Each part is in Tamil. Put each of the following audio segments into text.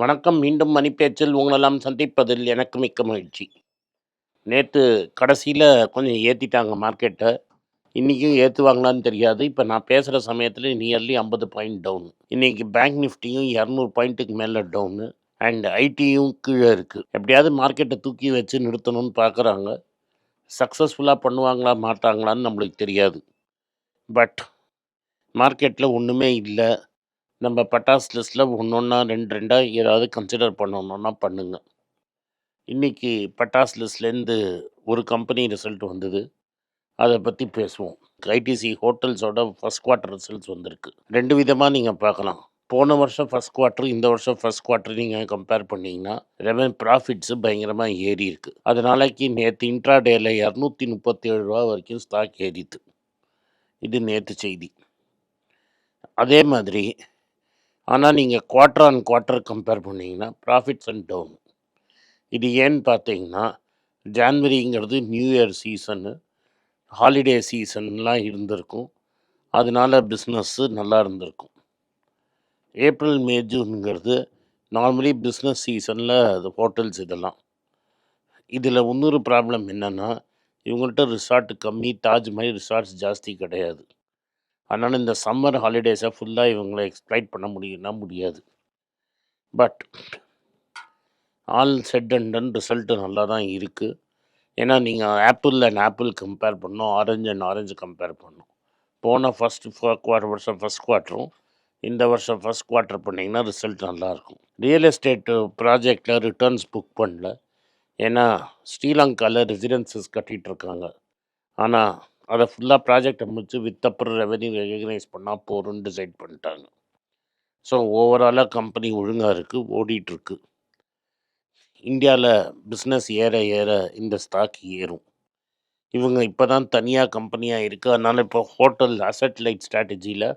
வணக்கம். மீண்டும் மணிப்பேச்சில் உங்களெல்லாம் சந்திப்பதில் எனக்கு மிக்க மகிழ்ச்சி. நேற்று கடைசியில் கொஞ்சம் ஏற்றிட்டாங்க மார்க்கெட்டை இன்றைக்கும் ஏற்றுவாங்களான்னு தெரியாது. இப்போ நான் பேசுகிற சமயத்தில் நியர்லி ஐம்பது பாயிண்ட் டவுன் இன்றைக்கி பேங்க் நிஃப்டியும் இரநூறு பாயிண்ட்டுக்கு மேலே டவுனு அண்ட் ஐடியும் கீழே இருக்குது எப்படியாவது மார்க்கெட்டை தூக்கி வச்சு நிறுத்தணும்னு பார்க்குறாங்க சக்ஸஸ்ஃபுல்லாக பண்ணுவாங்களா மாட்டாங்களான்னு நம்மளுக்கு தெரியாது. பட் மார்க்கெட்டில் ஒன்றுமே இல்லை. நம்ம பட்டாஸ் லிஸ்ட்டில் ஒன்று ஒன்றா ரெண்டு ரெண்டாக ஏதாவது கன்சிடர் பண்ணணுன்னா பண்ணுங்கள் இன்றைக்கி பட்டாஸ் லிஸ்ட்லேருந்து ஒரு கம்பெனி ரிசல்ட் வந்தது. அதை பற்றி பேசுவோம். ஐடிசி ஹோட்டல்ஸோட ஃபஸ்ட் குவார்ட்டர் ரிசல்ட்ஸ் வந்திருக்கு. ரெண்டு விதமாக நீங்கள் பார்க்கலாம் போன வருஷம் ஃபஸ்ட் குவார்ட்டர் இந்த வருஷம் ஃபஸ்ட் குவார்ட்டர் நீங்கள் கம்பேர் பண்ணிங்கன்னா ரெவன் ப்ராஃபிட்ஸு பயங்கரமாக ஏறி இருக்குது அதனாலக்கு நேற்று இன்ட்ராடேயில் இரநூத்தி முப்பத்தேழு ரூபா வரைக்கும் ஸ்டாக் ஏறிது இது நேற்று செய்தி. அதே மாதிரி ஆனால் நீங்கள் குவார்டர் ஆன் குவார்ட்டர் கம்பேர் பண்ணிங்கன்னா ப்ராஃபிட்ஸ் அண்ட் டவுன் இது ஏன்னு பார்த்தீங்கன்னா ஜான்வரிங்கிறது நியூ இயர் சீசனு ஹாலிடே சீசன்லாம் இருந்திருக்கும். அதனால பிஸ்னஸ்ஸு நல்லா இருந்திருக்கும். ஏப்ரல் மே ஜூனுங்கிறது நார்மலி பிஸ்னஸ் சீசனில் அது ஹோட்டல்ஸ் இதெல்லாம். இதில் இன்னொரு ப்ராப்ளம் என்னென்னா இவங்கள்ட்ட ரிசார்ட் கம்மி தாஜ் மாதிரி ரிசார்ட்ஸ் ஜாஸ்தி கிடையாது. அதனால் இந்த சம்மர் ஹாலிடேஸை ஃபுல்லாக இவங்களை எக்ஸ்ப்ளைட் பண்ண முடியும்னா முடியாது. But all set and done result நல்லா தான் இருக்குது ஏன்னா நீங்கள் ஆப்பிள் அண்ட் ஆப்பிள் கம்பேர் பண்ணோம் ஆரஞ்சு அண்ட் ஆரஞ்சு கம்பேர் பண்ணோம் போன ஃபஸ்ட் குவார்டர் வருஷம் ஃபஸ்ட் குவார்ட்டரும் இந்த வருஷம் ஃபஸ்ட் குவார்ட்டர் பண்ணிங்கன்னா ரிசல்ட் நல்லாயிருக்கும் ரியல் எஸ்டேட்டு ப்ராஜெக்டில் ரிட்டர்ன்ஸ் புக் பண்ணல. ஏன்னா ஸ்ரீலங்காவில் ரெசிடென்சஸ் கட்டிகிட்டு இருக்காங்க. ஆனால் அதை ஃபுல்லாக ப்ராஜெக்டை முடிச்சு வித் அப்புறம் ரெவன்யூ ரெகனைஸ் பண்ணால் போகிறோன்னு டிசைட் பண்ணிட்டாங்க. ஸோ ஓவராலாக கம்பெனி ஒழுங்காக இருக்குது ஓடிட்டுருக்கு இந்தியாவில் பிஸ்னஸ் ஏற ஏற இந்த ஸ்டாக் ஏறும். இவங்க இப்போ தான் தனியாக கம்பெனியாக இருக்குது அதனால் இப்போ ஹோட்டல் அசட் லைட் ஸ்ட்ராட்டஜியில்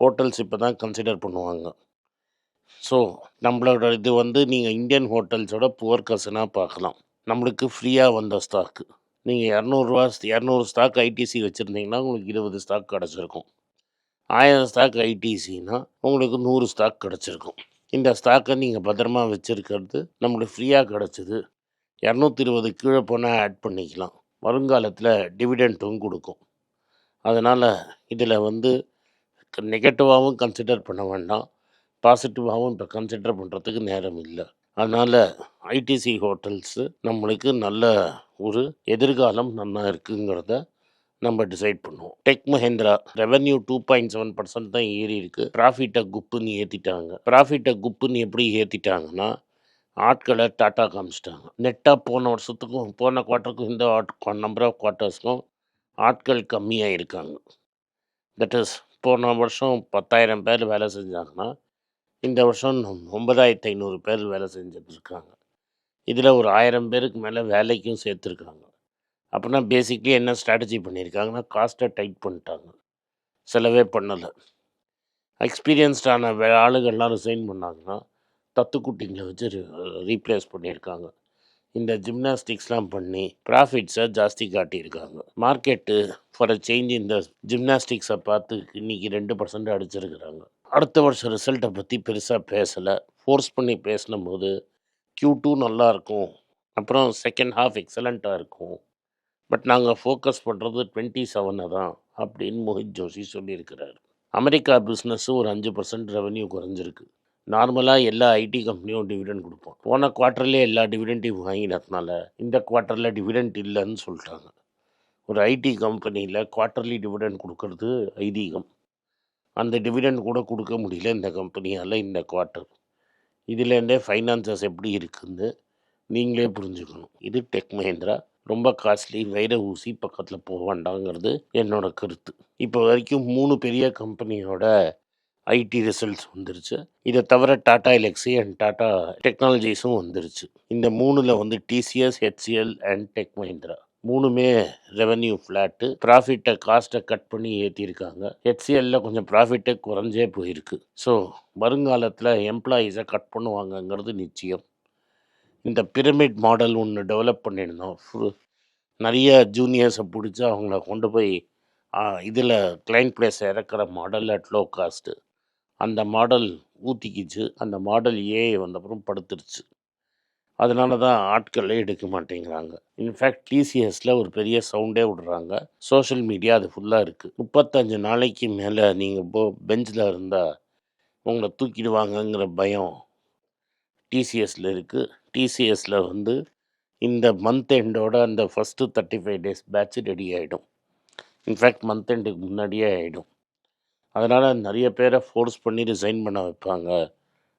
ஹோட்டல்ஸ் இப்போ தான் கன்சிடர் பண்ணுவாங்க. ஸோ நம்மளோட இது வந்து நீங்கள் இந்தியன் ஹோட்டல்ஸோட புவர் கசனாக பார்க்கலாம். நம்மளுக்கு ஃப்ரீயாக வந்த ஸ்டாக்கு நீங்கள் இரநூறுவா இரநூறு ஸ்டாக் ஐடிசி வச்சுருந்தீங்கன்னா உங்களுக்கு இருபது ஸ்டாக் கிடச்சிருக்கும். ஆயிரம் ஸ்டாக் ஐடிசின்னா உங்களுக்கு நூறு ஸ்டாக் கிடச்சிருக்கும். இந்த ஸ்டாக்கை நீங்கள் பத்திரமா வச்சுருக்கிறது நம்மளுக்கு ஃப்ரீயாக கிடச்சிது. இரநூத்தி இருபது கீழே போனால் ஆட் பண்ணிக்கலாம். வருங்காலத்தில் டிவிடெண்ட்டும் கொடுக்கும். அதனால் இதில் வந்து நெகட்டிவாகவும் கன்சிடர் பண்ண வேண்டாம். பாசிட்டிவாகவும் இப்போ கன்சிடர் பண்ணுறதுக்கு நேரம் இல்லை. அதனால் ஐடிசி ஹோட்டல்ஸு நம்மளுக்கு நல்ல ஒரு எதிர்காலம் நல்லா இருக்குங்கிறத நம்ம டிசைட் பண்ணுவோம். Tech Mahindra revenue two point seven percent தான் ஏறி இருக்கு. ப்ராஃபிட்டை குப்புன்னு ஏற்றிட்டாங்க ப்ராஃபிட்டை குப்புன்னு எப்படி ஏற்றிட்டாங்கன்னா ஆட்களை டாட்டா காமிச்சிட்டாங்க. நெட்டாக போன வருஷத்துக்கும் போன குவார்ட்டருக்கும் இந்த ஆட் நம்பர் ஆஃப் குவார்ட்டர்ஸ்க்கும் ஆட்கள் கம்மியாக இருக்காங்க தட் இஸ் போன வருஷம் பத்தாயிரம் பேர் வேலை செஞ்சாங்கன்னா இந்த வருஷம் ஒன்பதாயிரத்தி ஐநூறு பேர் வேலை செஞ்சுட்டு இருக்காங்க. இதில் ஒரு ஆயிரம் பேருக்கு மேலே வேலைக்கும் சேர்த்துருக்காங்க. அப்படின்னா பேசிக்லி என்ன ஸ்ட்ராட்டஜி பண்ணியிருக்காங்கன்னா காஸ்ட்டை டைட் பண்ணிட்டாங்க. செலவே பண்ணலை. எக்ஸ்பீரியன்ஸ்டான ஆளுகள்லாம் ரிசைன் பண்ணாங்கன்னா தத்துக்குட்டிங்களை வச்சு ரீப்ளேஸ் பண்ணியிருக்காங்க இந்த ஜிம்னாஸ்டிக்ஸ்லாம் பண்ணி ப்ராஃபிட்ஸை ஜாஸ்தி காட்டியிருக்காங்க. மார்க்கெட்டு ஃபார் அ சேஞ்ச் இந்த ஜிம்னாஸ்டிக்ஸை பார்த்து இன்னைக்கு ரெண்டு பர்சன்ட் அடிச்சிருக்கிறாங்க. அடுத்த வருஷம் ரிசல்ட்டை பற்றி பெருசாக பேசலை. ஃபோர்ஸ் பண்ணி பேசின போது க்யூ டூ நல்லாயிருக்கும் அப்புறம் செகண்ட் ஹாஃப் எக்ஸலண்ட்டாக இருக்கும். பட் நாங்கள் ஃபோக்கஸ் பண்ணுறது டுவெண்ட்டி செவனை தான் அப்படின்னு மோஹித் ஜோஷி சொல்லியிருக்கிறார். அமெரிக்கா பிஸ்னஸும் ஒரு அஞ்சு பர்சன்ட் ரெவன்யூ குறைஞ்சிருக்கு. நார்மலாக எல்லா ஐடி கம்பெனியும் டிவிடெண்ட் கொடுப்போம். போன குவார்ட்டர்லேயே எல்லா டிவிடெண்ட்டையும் வாங்கினதுனால இந்த குவார்ட்டரில் டிவிடெண்ட் இல்லைன்னு சொல்லிட்டாங்க. ஒரு ஐடி கம்பெனியில் குவார்ட்டர்லி டிவிடெண்ட் கொடுக்கறது ஐதீகம். அந்த டிவிடெண்ட் கூட கொடுக்க முடியல இந்த கம்பெனியால் இந்த குவார்ட்டர் இதுலேருந்தே ஃபைனான்சஸ் எப்படி இருக்குன்னு நீங்களே புரிஞ்சுக்கணும். இது டெக் மஹேந்திரா. ரொம்ப காஸ்ட்லி வைர ஊசி பக்கத்தில் போக வேண்டாங்கிறது என்னோட கருத்து. இப்போ வரைக்கும் மூணு பெரிய கம்பெனியோட ஐடி ரிசல்ட்ஸ் வந்துருச்சு. இதை தவிர டாடா எலக்ஸி அண்ட் டாடா டெக்னாலஜிஸும் வந்துருச்சு. இந்த மூணில் வந்து TCS HCL and tech Mahindra. மூணுமே ரெவென்யூ ஃப்ளாட்டு ப்ராஃபிட்டை காஸ்ட்டை கட் பண்ணி ஏற்றிருக்காங்க ஹெச்சிஎல்ல கொஞ்சம் ப்ராஃபிட்டே குறைஞ்சே போயிருக்கு. ஸோ வருங்காலத்தில் எம்ப்ளாயீஸை கட் பண்ணுவாங்கங்கிறது நிச்சயம். இந்த பிரமிட் மாடல் ஒன்று டெவலப் பண்ணியிருந்தோம். நிறைய ஜூனியர்ஸை பிடிச்சி அவங்கள கொண்டு போய் இதில் கிளைண்ட் பிளேஸை இறக்குற மாடல் அட் லோ காஸ்ட்டு அந்த மாடல் ஊற்றிக்கிச்சு அந்த மாடல் ஏஐ வந்தப்புறம் படுத்துருச்சு. அதனால தான் ஆட்களே எடுக்க மாட்டேங்கிறாங்க. இன்ஃபேக்ட் டிசிஎஸில் ஒரு பெரிய சவுண்டே விடுறாங்க. சோஷியல் மீடியா அது ஃபுல்லாக இருக்குது முப்பத்தஞ்சு நாளைக்கு மேலே நீங்கள் போ பெஞ்சில் இருந்தால் உங்களை தூக்கிடுவாங்கங்கிற பயம் டிசிஎஸில் இருக்குது டிசிஎஸில் வந்து இந்த மந்த் எண்டோட அந்த first thirty five days batch ready ஆகிடும் இன்ஃபேக்ட் மந்த் எண்டுக்கு முன்னாடியே ஆகிடும் அதனால் நிறைய பேரை ஃபோர்ஸ் பண்ணி ரிசைன் பண்ண வைப்பாங்க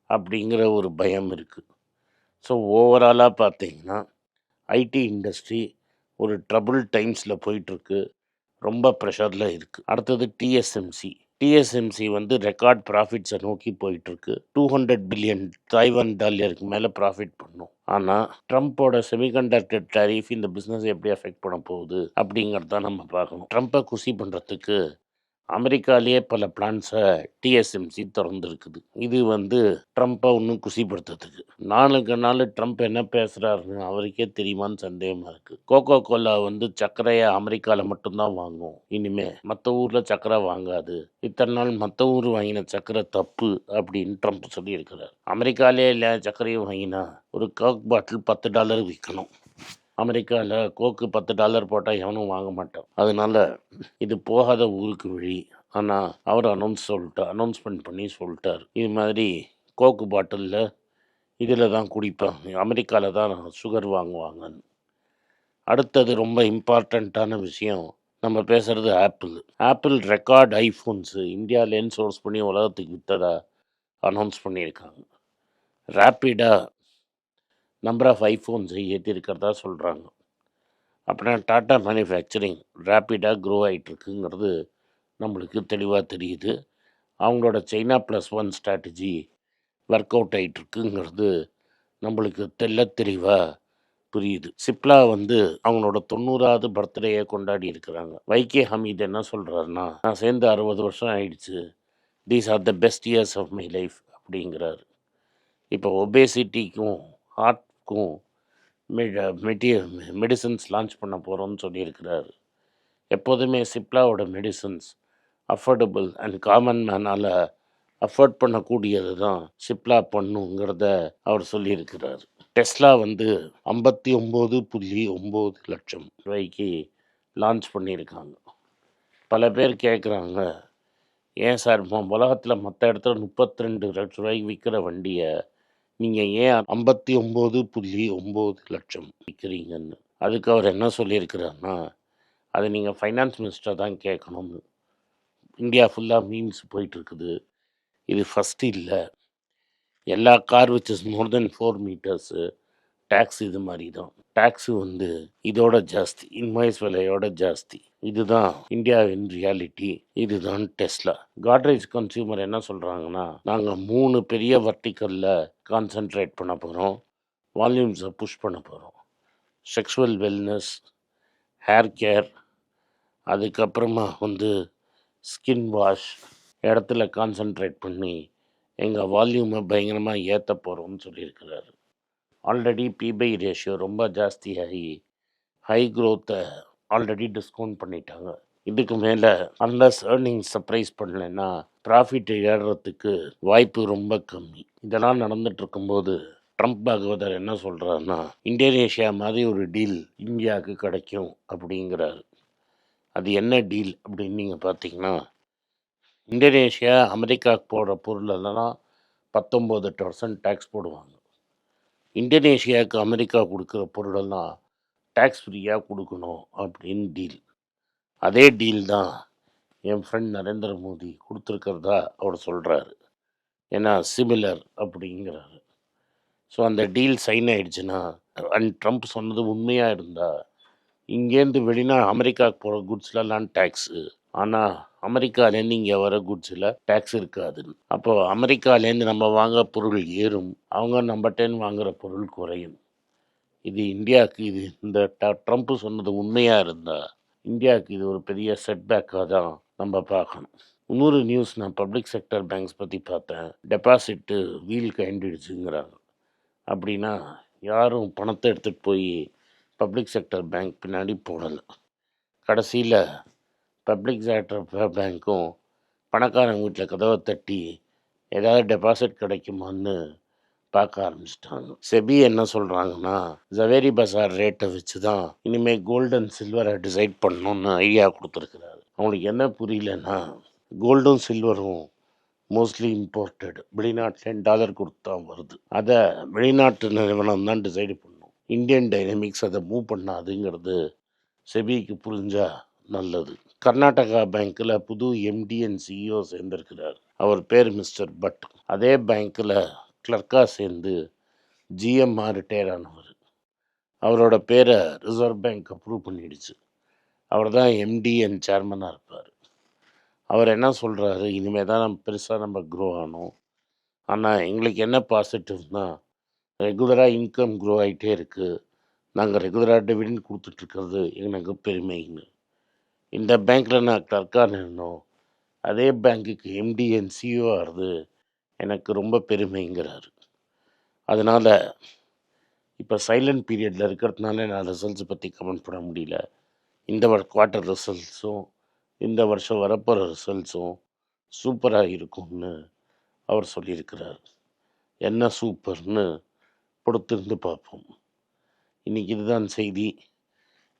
அப்படிங்கிற ஒரு பயம் இருக்குது ஸோ ஓவராலாக பார்த்தீங்கன்னா ஐடி இண்டஸ்ட்ரி ஒரு ட்ரபுள் டைம்ஸில் போயிட்டுருக்கு. ரொம்ப ப்ரெஷரில் இருக்குது அடுத்தது டிஎஸ்எம்சி டிஎஸ்எம்சி வந்து ரெக்கார்ட் ப்ராஃபிட்ஸை நோக்கி போயிட்டுருக்கு. டூ ஹண்ட்ரட் பில்லியன் தாய்வான் டாலருக்கு மேலே ப்ராஃபிட் பண்ணும். ஆனால் ட்ரம்ப்போட செமிகண்டக்டர் டாரிஃப் இந்த பிஸ்னஸ் எப்படி அஃபெக்ட் பண்ண போகுது அப்படிங்கிறத நம்ம பார்க்கணும். ட்ரம்ப்பை குசி பண்ணுறதுக்கு அமெரிக்காலேயே பல பிளான்ஸை டிஎஸ்எம்சி திறந்துருக்குது. இது வந்து ட்ரம்ப்பை ஒன்றும் குசிப்படுத்துறதுக்கு. நாளுக்கு நாள் ட்ரம்ப் என்ன பேசுகிறாருன்னு அவருக்கே தெரியுமான்னு சந்தேகமாக இருக்குது கோகோ கோலா வந்து சர்க்கரையை அமெரிக்காவில் மட்டும்தான் வாங்கும் இனிமேல் மற்ற ஊரில் சர்க்கரை வாங்காது. இத்தனை நாள் மற்ற ஊர் வாங்கின சர்க்கரை தப்பு அப்படின்னு ட்ரம்ப் சொல்லியிருக்கிறார். அமெரிக்காலே இல்லை சர்க்கரையும் வாங்கினா ஒரு கோக் பாட்டில் பத்து டாலர் விற்கணும் அமெரிக்காவில் கோக்கு பத்து டாலர் போட்டால் எவனும் வாங்க மாட்டான். அதனால இது போகாத ஊருக்கு வழி. ஆனால் அவர் அனௌன்ஸ் சொல்லிட்டார் அனௌன்ஸ்மெண்ட் பண்ணி சொல்லிட்டார். இது மாதிரி கோக்கு பாட்டிலில் இதில் தான் குடிப்பேன். அமெரிக்காவில் தான் சுகர் வாங்குவாங்கன்னு. அடுத்தது ரொம்ப இம்பார்ட்டண்ட்டான விஷயம் நம்ம பேசுகிறது ஆப்பிள் ஆப்பிள் ரெக்கார்ட் ஐஃபோன்ஸு இந்தியாவிலேருந்து சோர்ஸ் பண்ணி உலகத்துக்கு விற்றதா அனௌன்ஸ் பண்ணியிருக்காங்க. ரேப்பிடாக நம்பர் ஆஃப் ஐஃபோன்ஸை ஏற்றிருக்கிறதா சொல்கிறாங்க அப்படின்னா டாட்டா மேனுஃபேக்சரிங் ரேப்பிடாக க்ரோ ஆகிட்டுருக்குங்கிறது நம்மளுக்கு தெளிவாக தெரியுது. அவங்களோட China plus one strategy work out ஆகிட்டுருக்குங்கிறது நம்மளுக்கு தெல்ல தெளிவாக புரியுது. சிப்லா வந்து அவங்களோட தொண்ணூறாவது பர்த்டேயை கொண்டாடி இருக்கிறாங்க. வைகே ஹமீத் என்ன சொல்கிறாருன்னா நான் சேர்ந்து அறுபது வருஷம் ஆயிடுச்சு. These are the best years of my life அப்படிங்கிறாரு. இப்போ ஒபேசிட்டிக்கும் ஹார்ட்க்கும் மெட்டிய மெடிசன்ஸ் லான்ச் பண்ண போகிறோம்னு சொல்லியிருக்கிறார். எப்போதுமே சிப்லாவோட மெடிசன்ஸ் அஃபோர்டபுள் அண்ட் காமன் மேனால் அஃபோர்ட் பண்ணக்கூடியது தான் சிப்லா பண்ணுங்கிறத அவர் சொல்லியிருக்கிறார். டெஸ்லா வந்து ஐம்பத்தி ஒம்பது புள்ளி ஒம்பது லட்சம் ரூபாய்க்கு லான்ச் பண்ணியிருக்காங்க. பல பேர் கேட்குறாங்க ஏன் சார் உலகத்தில் மற்ற இடத்துல முப்பத்தி ரெண்டு லட்ச ரூபாய்க்கு விற்கிற வண்டியை நீங்கள் ஏன் ஐம்பத்தி ஒம்பது புள்ளி ஒம்பது லட்சம் விற்கிறீங்கன்னு அதுக்கு அவர் என்ன சொல்லியிருக்கிறாருன்னா அதை நீங்கள் ஃபைனான்ஸ் மினிஸ்டர் தான் கேட்கணும்னு இந்தியா ஃபுல்லாக மீம்ஸ் போயிட்டுருக்குது. இது ஃபஸ்ட்டு இல்லை. எல்லா car which is more than four metres takes இது மாதிரி தான். டேக்ஸு வந்து இதோட ஜாஸ்தி இன்வாய்ஸ் விலையோட ஜாஸ்தி. இதுதான் இந்தியாவின் ரியாலிட்டி இதுதான் டெஸ்லா காட்ரேஜ் கன்சியூமர் என்ன சொல்கிறாங்கன்னா நாங்கள் மூணு பெரிய வர்டிக்கலில் கான்சென்ட்ரேட் பண்ண போகிறோம் வால்யூம்ஸை புஷ் பண்ண போகிறோம் செக்ஷுவல் வெல்னஸ் ஹேர் கேர் அதுக்கப்புறமா வந்து ஸ்கின் வாஷ் இடத்துல கான்சென்ட்ரேட் பண்ணி எங்கள் வால்யூமை பயங்கரமாக ஏற்ற போகிறோம்னு சொல்லியிருக்கிறாரு. ஆல்ரெடி பிபை ரேஷியோ ரொம்ப ஜாஸ்தியாகி ஹை க்ரோத்தை ஆல்ரெடி டிஸ்கவுண்ட் பண்ணிட்டாங்க. இதுக்கு மேலே அன்லஸ் ஏர்னிங் சர்ப்ரைஸ் பண்ணலைன்னா ப்ராஃபிட் ஏறுறதுக்கு வாய்ப்பு ரொம்ப கம்மி. இதெல்லாம் நடந்துட்டு இருக்கும்போது ட்ரம்ப் பாகவதர் என்ன சொல்கிறாருன்னா இந்தோனேஷியா மாதிரி ஒரு டீல் இந்தியாவுக்கு கிடைக்கும் அப்படிங்கிறாரு. அது என்ன டீல் அப்படின்னு நீங்கள் பார்த்தீங்கன்னா இந்தோனேஷியா அமெரிக்காவுக்கு போடுற பொருளெல்லாம் பத்தொம்போது பர்சன்ட் டேக்ஸ் போடுவாங்க. இந்தோனேஷியாவுக்கு அமெரிக்கா கொடுக்குற பொருளெல்லாம் டேக்ஸ் ஃப்ரீயாக கொடுக்கணும் அப்படின்னு டீல் அதே டீல் தான் என் ஃப்ரெண்ட் நரேந்திர மோடி கொடுத்துருக்கிறதா அவர் சொல்கிறாரு ஏன்னா சிமிலர் அப்படிங்கிறாரு. ஸோ அந்த டீல் சைன் ஆகிடுச்சுன்னா அண்ட் ட்ரம்ப் சொன்னது உண்மையாக இருந்தால் இங்கேருந்து வெளிநா அமெரிக்காவுக்கு போகிற குட்ஸ்லலாம் டேக்ஸு ஆனால் அமெரிக்காலேருந்து இங்கே வர குட்ஸில் டேக்ஸ் இருக்காதுன்னு. அப்போது அமெரிக்காலேருந்து நம்ம வாங்குற பொருள் ஏறும். அவங்க நம்மகிட்டேருந்து வாங்குகிற பொருள் குறையும். இது இந்தியாவுக்கு இது இந்த ட ட்ரம்ப்பு சொன்னது உண்மையாக இருந்தால் இந்தியாவுக்கு இது ஒரு பெரிய செட்பேக்காக தான் நம்ம பார்க்கணும். இன்னொரு நியூஸ் நான் பப்ளிக் செக்டர் பேங்க்ஸ் பற்றி பார்த்தேன். டெபாசிட்டு வீல் கைண்டிடுச்சுங்கிறாங்க. அப்படின்னா யாரும் பணத்தை எடுத்துகிட்டு போய் பப்ளிக் செக்டர் பேங்க் பின்னாடி போடலை. கடைசியில் பப்ளிக் செக்டர் பேங்க்கும் பணக்காரங்க வீட்டில் கதவை தட்டி ஏதாவது டெபாசிட் கிடைக்குமான்னு பார்க்க ஆரம்பிச்சிட்டாங்க. செபி என்ன சொல்கிறாங்கன்னா ஜவேரி பசார் ரேட்டை வச்சு தான் இனிமேல் கோல்டு அண்ட் சில்வரை டிசைட் பண்ணணும்னு ஐடியா கொடுத்துருக்குறாரு. அவங்களுக்கு என்ன புரியலன்னா கோல்டும் சில்வரும் மோஸ்ட்லி இம்போர்ட்டட். வெளிநாட்டில் டாலர் கொடுத்து தான் வருது. அதை வெளிநாட்டு நிறுவனம் தான் டிசைடு பண்ணும். இந்தியன் டைனமிக்ஸ் அதை மூவ் பண்ணாதுங்கிறது செபிக்கு புரிஞ்சால் நல்லது. கர்நாடகா பேங்க்கில் புது எம்டி அண்ட் சிஇஓ சேர்ந்திருக்கிறார். அவர் பேர் மிஸ்டர் பட். அதே பேங்க்கில் கிளர்க்காக சேர்ந்து ஜிஎம்ஆர் ரிட்டையர் ஆனவர். அவரோட பேரை ரிசர்வ் பேங்க் அப்ரூவ் பண்ணிடுச்சு. அவர் தான் எம்டி அண்ட் சேர்மனாக இருப்பார். அவர் என்ன சொல்கிறாரு இனிமேல் தான் நம்ம பெருசாக நம்ம க்ரோ ஆனோம் ஆனால் எங்களுக்கு என்ன பாசிட்டிவ்னால் ரெகுலராக இன்கம் க்ரோ ஆகிட்டே இருக்குது நாங்கள் ரெகுலராக டிவிடெண்ட் கொடுத்துட்ருக்கிறது எனக்கு பெருமைன்னு. இந்த பேங்க்கில் நான் கிளர்க்காக நின்னோம் அதே பேங்க்குக்கு எம்டி அண்ட் சிஓ ஆகிறது எனக்கு ரொம்ப பெருமைங்கிறாரு. அதனால் இப்போ சைலண்ட் பீரியடில் இருக்கிறதுனால நான் ரிசல்ட்ஸ் பற்றி கமெண்ட் பண்ண முடியல. இந்த குவார்ட்டர் ரிசல்ட்ஸும் இந்த வருஷம் வரப்போகிற ரிசல்ட்ஸும் சூப்பராக இருக்கும்னு அவர் சொல்லியிருக்கிறார். என்ன சூப்பர்னு பொறுத்திருந்து பார்ப்போம். இன்றைக்கி இதுதான் செய்தி.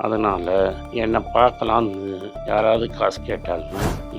அதனால் என்னை பார்க்கலான்னு யாராவது காசு கேட்டாலும்